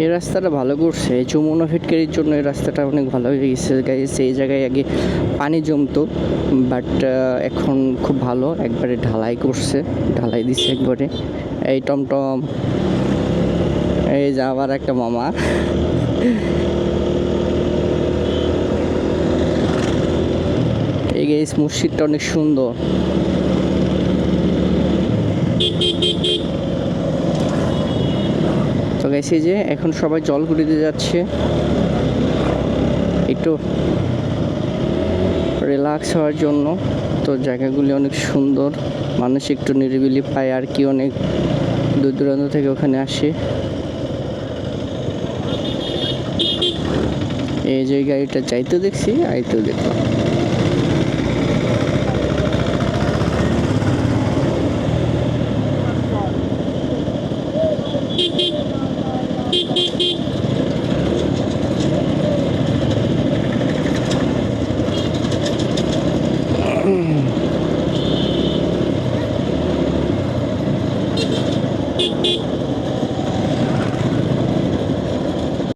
এই রাস্তাটা ভালো করছে। যমুনা ফিটকারির জন্য এই রাস্তাটা অনেক ভালো হয়ে গেছে। এই জায়গায় আগে পানি জমতো, বাট এখন খুব ভালো। একবারে ঢালাই করছে, ঢালাই দিচ্ছে একবারে। এই টমটম, এই যে আবার একটা মামা। এই মসজিদটা অনেক সুন্দর তো গাইস যে এখন সবাই জল ঘুরিতে যাচ্ছে। একটু রিল্যাক্স হওয়ার জন্য। তো জায়গাগুলি অনেক সুন্দর। মানুষ একটু নিরিবিলি পায় আর কি, অনেক দূর দূরান্ত থেকে ওখানে আসে। এই যে গাড়িটা যাইতে দেখছি, আইতেও দেখলাম। Mm-hmm.